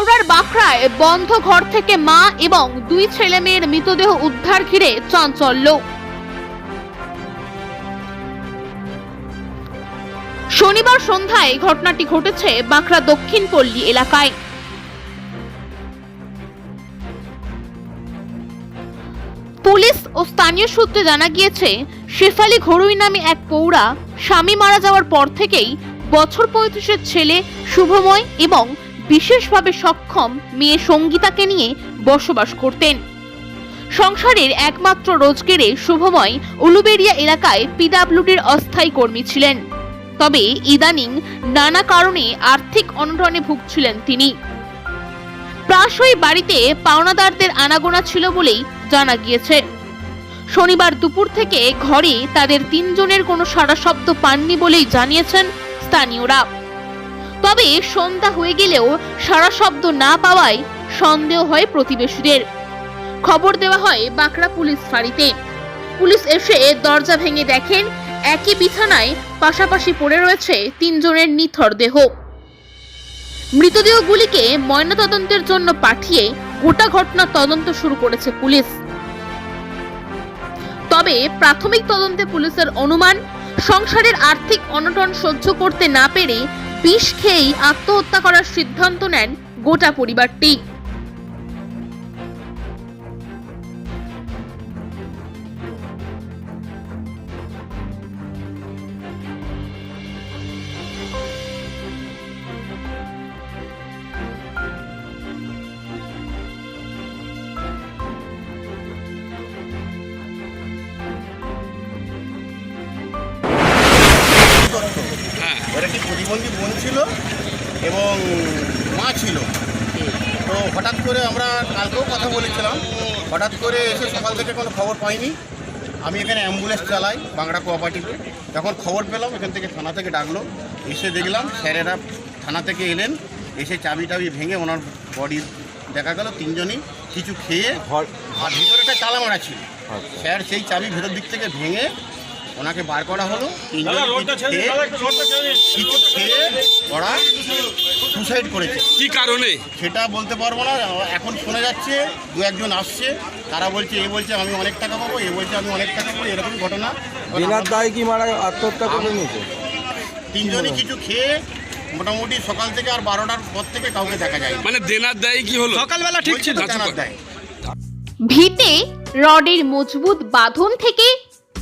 হাওড়ার বাঁকড়ায় বন্ধ ঘর থেকে মা এবং দুই ছেলে মেয়ের মৃতদেহ উদ্ধার ঘিরে চাঞ্চল্য। শনিবার সন্ধ্যায় ঘটনাটি ঘটেছে বাঁকড়া দক্ষিণ পল্লী এলাকায়। পুলিশ ও স্থানীয় সূত্রে জানা গিয়েছে, শেফালি ঘরুই নামে এক পৌরা স্বামী মারা যাওয়ার পর থেকেই বছর পঁয়ত্রিশের ছেলে শুভময় এবং বিশেষভাবে সক্ষম মেয়ে সঙ্গীতাকে নিয়ে বসবাস করতেন। সংসারের একমাত্র রোজগেরে শুভময় উলুবেড়িয়া এলাকায় পিডাব্লিউডির অস্থায়ী কর্মী ছিলেন। তবে ইদানিং নানা কারণে আর্থিক অনটনে ভুগছিলেন তিনি। প্রায়শই বাড়িতে পাওনাদারদের আনাগোনা ছিল বলেই জানা গিয়েছে। শনিবার দুপুর থেকে ঘরে তাদের তিনজনের কোনো সারা শব্দ পাননি বলেই জানিয়েছেন স্থানীয়রা। তবে সন্ধ্যা হয়ে গেলেও সারা শব্দ না পাওয়ায় সন্দেহ হয় প্রতিবেশীদের। খবর দেওয়া হয় বাঁকড়া পুলিশ ফাঁড়িতে। পুলিশ এসে দরজা ভেঙে দেখেন একই বিছানায় পাশাপাশি পড়ে রয়েছে তিনজনের নিথর দেহ। মৃতদেহগুলিকে ময়নাতদন্তের জন্য পাঠিয়ে গোটা ঘটনা তদন্ত শুরু করেছে পুলিশ। তবে প্রাথমিক তদন্তে পুলিশের অনুমান, সংসারের আর্থিক অনটন সহ্য করতে না পেরে বিষ খেয়েই আত্মহত্যা করার সিদ্ধান্ত নেন গোটা পরিবারটি। একটি বোন ছিল এবং মা ছিল। তো হঠাৎ করে আমরা কালকেও কথা বলেছিলাম। হঠাৎ করে এসে সকাল থেকে কোনো খবর পাইনি। আমি এখানে অ্যাম্বুলেন্স চালাই বাংলা কোঅপারেটিভে যখন খবর পেলাম এখান থেকে থানা থেকে ডাকলো। এসে দেখলাম স্যারেরা থানা থেকে এলেন। এসে চাবি টাবি ভেঙে ওনার বডি দেখা গেল তিনজনই। কিছু খেয়ে ঘর আর ভিতরে একটা তালা মারা ছিল। আচ্ছা। স্যার সেই চাবি ভেতর দিক থেকে ভেঙে ওনাকে বার করা হলো খেয়ে কিছু খেয়ে ওরা সুসাইড করেছে। কি কারণে? সেটা বলতে পারব না এখন শোনা যাচ্ছে দু একজন আসছে তারা বলছে এ বলছে আমি অনেক টাকা পাবো এ বলছে আমি অনেক টাকা পাবো এরকম ঘটনা। বিনার দায় কি মারা আত্মহত্যা করে নিয়েছে? তিনজনই কিছু খেয়ে মোটামুটি সকাল থেকে আর বারোটার পর থেকে কাউকে দেখা যায় মানে দেনার দায় কি হলো? সকালবেলা ঠিক ছিল। দেয়। ভিতে রডের মজবুত বাঁধন থেকে